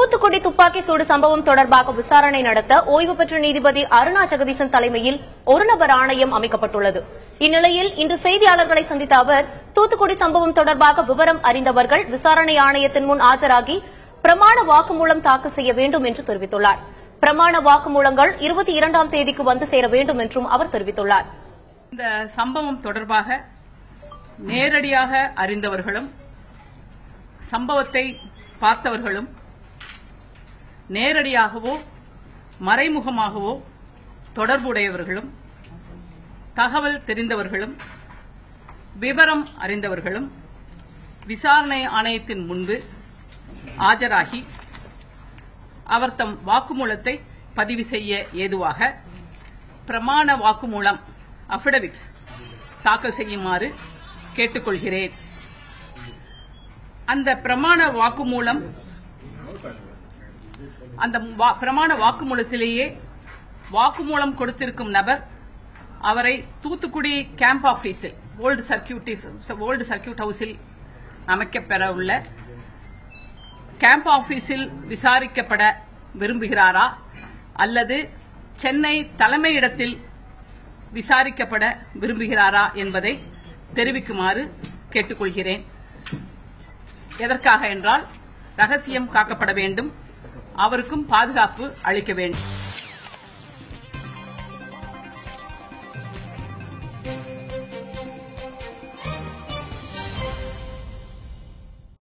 தூத்துக்குடி துப்பாக்கி சூடு சம்பவம் தொடர்பாக விசாரணை நடத்த ஓய்வு பெற்ற நீதிபதி அருணா ஜெகதீசன் தலைமையில் ஒரு நபர் ஆணையம் அமைக்கப்பட்டுள்ளது. இந்நிலையில் இன்று செய்தியாளர்களை சந்தித்த அவர் தூத்துக்குடி சம்பவம் தொடர்பாக விவரம் அறிந்தவர்கள் விசாரணை ஆணையத்தின் முன் ஆஜராகி பிரமாண வாக்குமூலம் தாக்கல் செய்ய வேண்டும் என்று தெரிவித்துள்ளார். பிரமாண வாக்குமூலங்கள் இருபத்தி இரண்டாம் தேதிக்கு வந்து சேர வேண்டும் என்றும் அவர் தெரிவித்துள்ளார். இந்த சம்பவம் தொடர்பாக நேரடியாக அறிந்தவர்களும் சம்பவத்தை பார்த்தவர்களும் நேரடியாகவோ மறைமுகமாகவோ தொடர்புடையவர்களும் தகவல் தெரிந்தவர்களும் விவரம் அறிந்தவர்களும் விசாரணை ஆணையத்தின் முன்பு ஆஜராகி அவர் தம் வாக்குமூலத்தை பதிவு செய்ய ஏதுவாக பிரமாண வாக்குமூலம் அபிடவிட் தாக்கல் செய்யுமாறு கேட்டுக்கொள்கிறேன். அந்த பிரமாண வாக்குமூலம் அந்த பிரமாண வாக்குமூலத்திலேயே வாக்குமூலம் கொடுத்திருக்கும் நபர் அவரை தூத்துக்குடி கேம்ப் ஆபீஸில் ஓல்டு சர்க்கியூட் ஓல்டு சர்க்கியூட் ஹவுஸில் அமைக்கப்பெற உள்ள கேம்ப் ஆபீஸில் விசாரிக்கப்பட விரும்புகிறாரா? அல்லது சென்னை தலைமையிடத்தில் விசாரிக்கப்பட விரும்புகிறாரா என்பதை தெரிவிக்குமாறு கேட்டுக்கொள்கிறேன். எதற்காக என்றால் ரகசியம் காக்கப்பட வேண்டும். அவருக்கும் பாதுகாப்பு அளிக்க வேண்டும்.